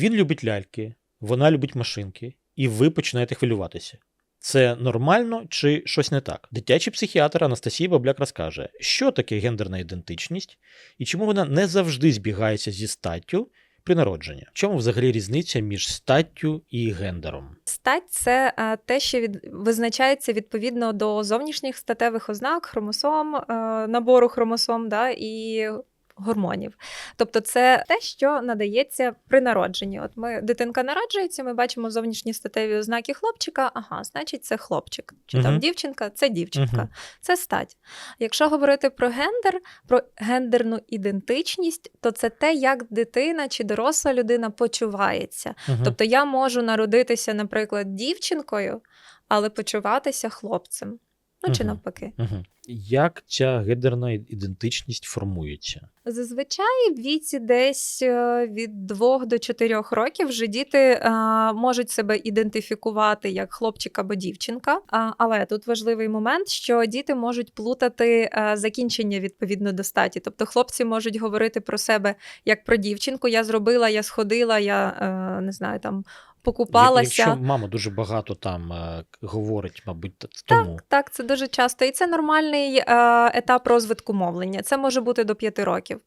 Він любить ляльки, вона любить машинки, і ви починаєте хвилюватися. Це нормально чи щось не так? Дитячий психіатр Анастасія Бабляк розкаже, що таке гендерна ідентичність і чому вона не завжди збігається зі статтю при народженні. Чому взагалі різниця між статтю і гендером? Стать це е, те, що від... визначається відповідно до зовнішніх статевих ознак, хромосом, е, набору хромосом да, і гормонів. Тобто, це те, що надається при народженні. От ми дитинка народжується, ми бачимо зовнішні статеві ознаки хлопчика. Ага, значить, це хлопчик. Чи там дівчинка, це дівчинка. Мгм. Це стать. Якщо говорити про гендер, про гендерну ідентичність, то це те, як дитина чи доросла людина почувається. Мгм. Тобто я можу народитися, наприклад, дівчинкою, але почуватися хлопцем. Ну чи навпаки. Як ця гендерна ідентичність формується? Зазвичай в віці десь е, від 2 до 4 років вже діти е, можуть себе ідентифікувати як хлопчик або дівчинка. А, але тут важливий момент, що діти можуть плутати е, закінчення відповідно до статі. Тобто хлопці можуть говорити про себе як про дівчинку. Я зробила, я сходила, я е, не знаю там. Покупалася. Якщо мама дуже багато там е, говорить, мабуть, т- тому. Так, так, це дуже часто. І це нормальний е, етап розвитку мовлення. Це може бути до 5 років.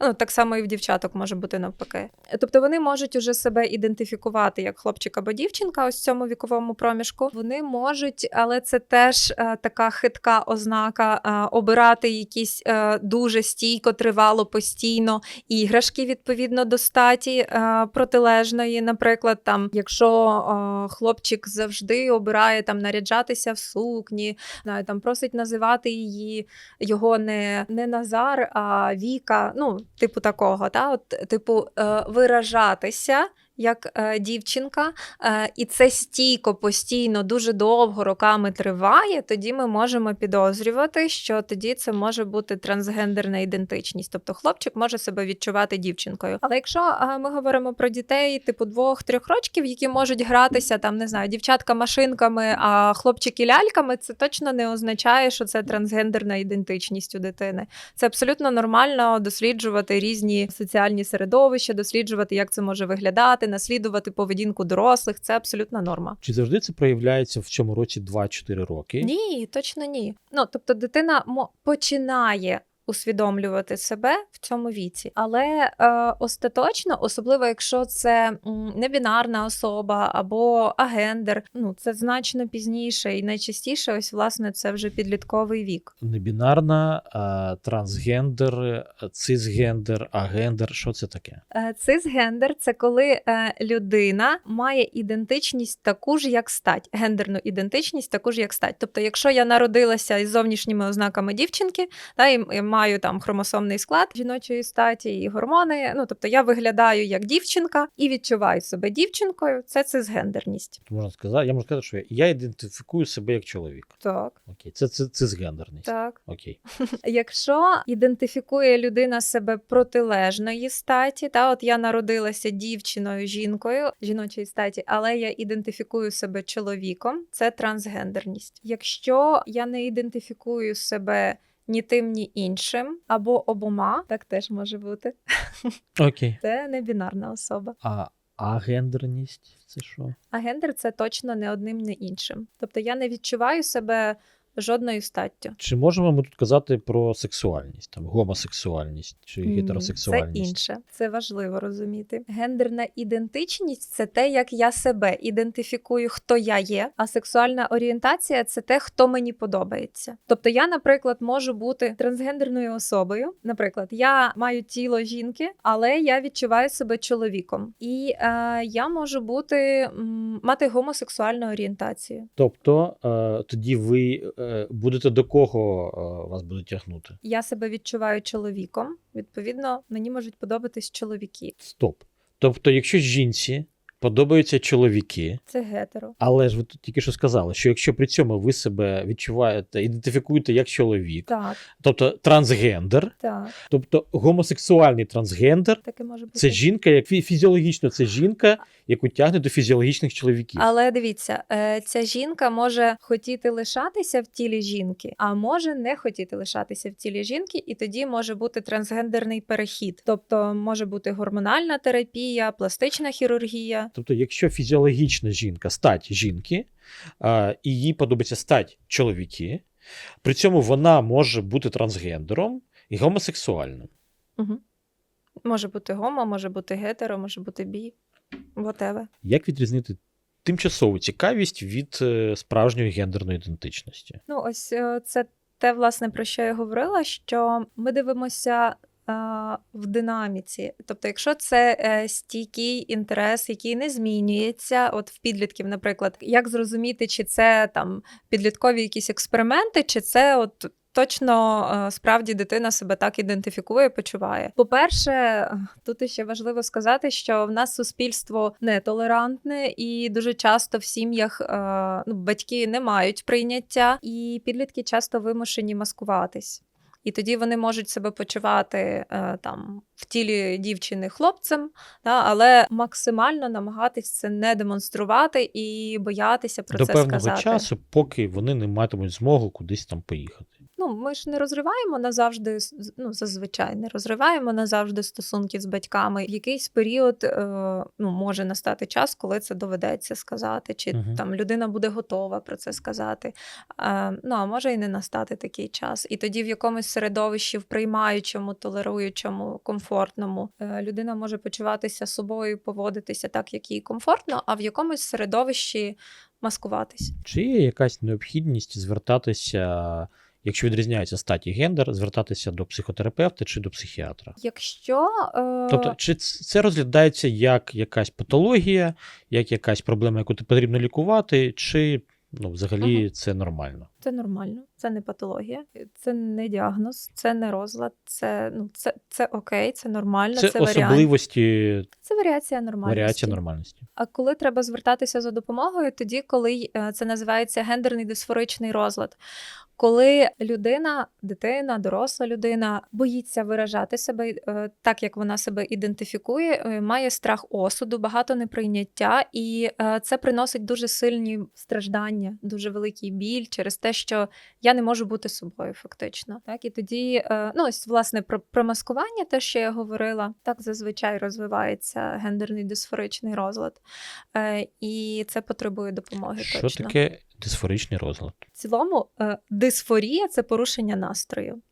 Ну, так само і в дівчаток може бути навпаки. Тобто вони можуть уже себе ідентифікувати як хлопчик або дівчинка ось в цьому віковому проміжку. Вони можуть, але це теж е, така хитка ознака, е, обирати якісь е, дуже стійко, тривало, постійно іграшки відповідно до статі е, протилежної. Наприклад, там, якщо е, хлопчик завжди обирає там наряджатися в сукні, знає, там просить називати її його не, не Назар, а Віка. Ну, типу такого, та? От, типу, е, виражатися. Як е, дівчинка, е, і це стійко, постійно, дуже довго роками триває, тоді ми можемо підозрювати, що тоді це може бути трансгендерна ідентичність. Тобто хлопчик може себе відчувати дівчинкою. Але якщо е, ми говоримо про дітей, типу двох-трьох років, які можуть гратися там, не знаю, дівчатка машинками, а хлопчики ляльками, це точно не означає, що це трансгендерна ідентичність у дитини. Це абсолютно нормально досліджувати різні соціальні середовища, досліджувати, як це може виглядати, наслідувати поведінку дорослих. Це абсолютна норма. Чи завжди це проявляється в цьому році 2-4 роки? Ні, точно ні. Ну тобто, дитина починає. Усвідомлювати себе в цьому віці, але е, остаточно, особливо якщо це небінарна особа або агендер, ну це значно пізніше і найчастіше, ось власне, це вже підлітковий вік. Небінарна, а, трансгендер, цисгендер, агендер. Що це таке? Е, Цисгендер це коли е, людина має ідентичність таку ж, як стать, гендерну ідентичність таку ж, як стать. Тобто, якщо я народилася із зовнішніми ознаками дівчинки, та і і маю там хромосомний склад жіночої статі і гормони. Ну тобто я виглядаю як дівчинка і відчуваю себе дівчинкою. Це цисгендерність. Можна сказати, я можу сказати, що я, я ідентифікую себе як чоловік. Так, Окей, це, це цисгендерність. так. Окей. Якщо ідентифікує людина себе протилежної статі, та от я народилася дівчиною, жінкою жіночої статі, але я ідентифікую себе чоловіком, це трансгендерність. Якщо я не ідентифікую себе ні тим, ні іншим, або обома, так теж може бути. Окей. Це не бінарна особа. А гендерність це що? А гендер це точно не одним, не іншим. Тобто я не відчуваю себе жодною статтю. Чи можемо ми тут казати про сексуальність, там гомосексуальність чи Ні, гетеросексуальність? Це інше. Це важливо розуміти. Гендерна ідентичність це те, як я себе ідентифікую, хто я є. А сексуальна орієнтація це те, хто мені подобається. Тобто, я, наприклад, можу бути трансгендерною особою. Наприклад, я маю тіло жінки, але я відчуваю себе чоловіком, і е, я можу бути м, мати гомосексуальну орієнтацію. Тобто е, тоді ви будете до кого е, вас буде тягнути? Я себе відчуваю чоловіком. Відповідно, мені можуть подобатись чоловіки. Стоп. Тобто, якщо жінці подобаються чоловіки. Це гетеро. Але ж ви тут тільки що сказали, що якщо при цьому ви себе відчуваєте, ідентифікуєте як чоловік, Так, тобто трансгендер, так, тобто гомосексуальний трансгендер, таке може бути. це жінка, як фі- фізіологічно це жінка, яку тягне до фізіологічних чоловіків. Але дивіться, е, ця жінка може хотіти лишатися в тілі жінки, а може не хотіти лишатися в тілі жінки, і тоді може бути трансгендерний перехід. Тобто може бути гормональна терапія, пластична хірургія. Тобто, якщо фізіологічна жінка, стать жінки, і їй подобається стать чоловіки, при цьому вона може бути трансгендером і гомосексуальним. Угу. Може бути гомо, може бути гетеро, може бути бі. Whatever. Як відрізнити тимчасову цікавість від е, справжньої гендерної ідентичності? Ну, ось е, це те, власне, про що я говорила, що ми дивимося. В динаміці, тобто, якщо це е, стійкий інтерес, який не змінюється, от в підлітків, наприклад, як зрозуміти, чи це там підліткові якісь експерименти, чи це от точно е, справді дитина себе так ідентифікує, почуває. По-перше, тут ще важливо сказати, що в нас суспільство нетолерантне, і дуже часто в сім'ях е, ну, батьки не мають прийняття, і підлітки часто вимушені маскуватись. І тоді вони можуть себе почувати е, там в тілі дівчини хлопцем, да, але максимально намагатись це не демонструвати і боятися про До це певного часу, поки вони не матимуть змогу кудись там поїхати. Ну, ми ж не розриваємо назавжди, ну, зазвичай не розриваємо назавжди стосунки з батьками. В якийсь період е, ну, може настати час, коли це доведеться сказати, чи Мгм. там людина буде готова про це сказати. Е, ну, а може і не настати такий час. І тоді в якомусь середовищі, в приймаючому, толеруючому, комфортному, е, людина може почуватися собою, поводитися так, як їй комфортно, а в якомусь середовищі маскуватись. Чи є якась необхідність звертатися, якщо відрізняється статі гендер, звертатися до психотерапевта чи до психіатра? Якщо е, Тобто, чи це розглядається як якась патологія, як якась проблема, яку потрібно лікувати, чи ну, взагалі угу. це нормально? Це нормально, це не патологія, це не діагноз, це не розлад, це ну це, це окей, це нормально, Це, це, варіант. особливості, Це варіація нормальності. варіація нормальності. А коли треба звертатися за допомогою, тоді, коли е, це називається гендерний дисфоричний розлад. Коли людина, дитина, доросла людина боїться виражати себе е, так, як вона себе ідентифікує, е, має страх осуду, багато неприйняття, і це приносить дуже сильні страждання, дуже великий біль через те, що я не можу бути собою, фактично. Так і тоді, е, ну ось власне про, про маскування, те, що я говорила, так зазвичай розвивається гендерний дисфоричний розлад. Е, і це потребує допомоги. Що точно. таке дисфоричний розлад? В цілому, е, дисфорія це порушення настрою.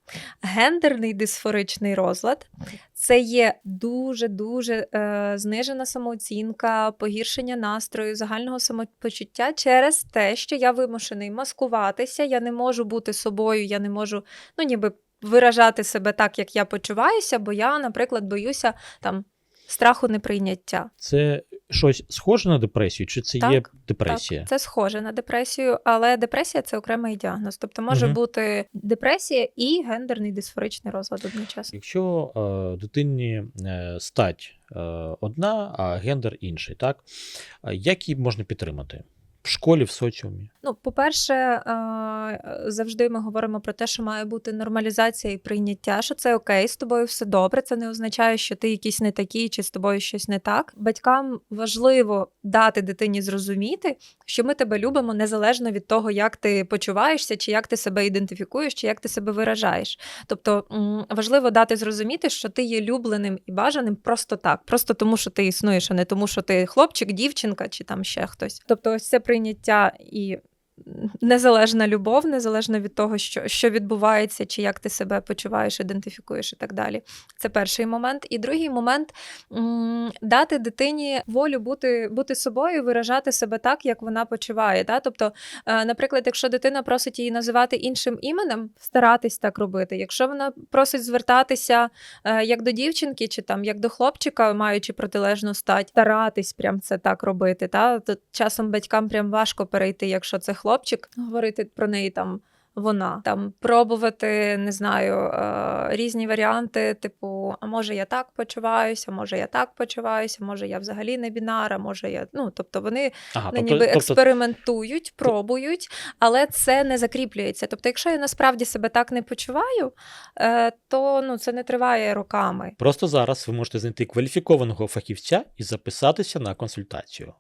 Гендерний дисфоричний розлад це є дуже дуже е, знижена самооцінка, погіршення настрою, загального самопочуття через те, що я вимушений маскуватися, я не можу бути собою, я не можу, ну ніби виражати себе так, як я почуваюся, бо я, наприклад, боюся там страху неприйняття. Це щось схоже на депресію, чи це Так, є депресія? Так, це схоже на депресію, але депресія це окремий діагноз. Тобто може угу. бути депресія і гендерний дисфоричний розлад одночасно. Якщо е, дитині е, стать е, одна, а гендер інший, так Е, як її можна підтримати? Школі, в соціумі? Ну, по-перше, е, завжди ми говоримо про те, що має бути нормалізація і прийняття, що це окей, з тобою все добре. Це не означає, що ти якийсь не такий, чи з тобою щось не так. Батькам важливо дати дитині зрозуміти, що ми тебе любимо незалежно від того, як ти почуваєшся, чи як ти себе ідентифікуєш, чи як ти себе виражаєш. Тобто важливо дати зрозуміти, що ти є любленим і бажаним просто так, просто тому, що ти існуєш, а не тому, що ти хлопчик, дівчинка чи там ще хтось. Тобто, ось це прийняття і. Незалежна любов, незалежно від того, що, що відбувається, чи як ти себе почуваєш, ідентифікуєш і так далі. Це перший момент. І другий момент дати дитині волю бути, бути собою, виражати себе так, як вона почуває. Да? Тобто, е, наприклад, якщо дитина просить її називати іншим іменем, старатись так робити. Якщо вона просить звертатися е, як до дівчинки, чи там як до хлопчика, маючи протилежну стать, старатись прям це так робити. Та? Тут часом батькам прям важко перейти, якщо це хлопчик, говорити про неї там. вона. Там пробувати, не знаю, е, різні варіанти, типу, а може я так почуваюся, може я так почуваюся, може я взагалі не бінара, може я. Ну, тобто вони Ага, ну, тобто, ніби тобто експериментують, пробують, але це не закріплюється. Тобто, якщо я насправді себе так не почуваю, е, то ну, це не триває роками. Просто зараз ви можете знайти кваліфікованого фахівця і записатися на консультацію.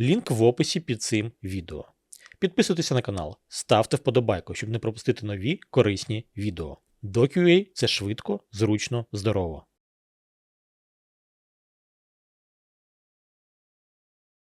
Лінк в описі під цим відео. Підписуйтеся на канал, ставте вподобайку, щоб не пропустити нові корисні відео. DocuA – це швидко, зручно, здорово.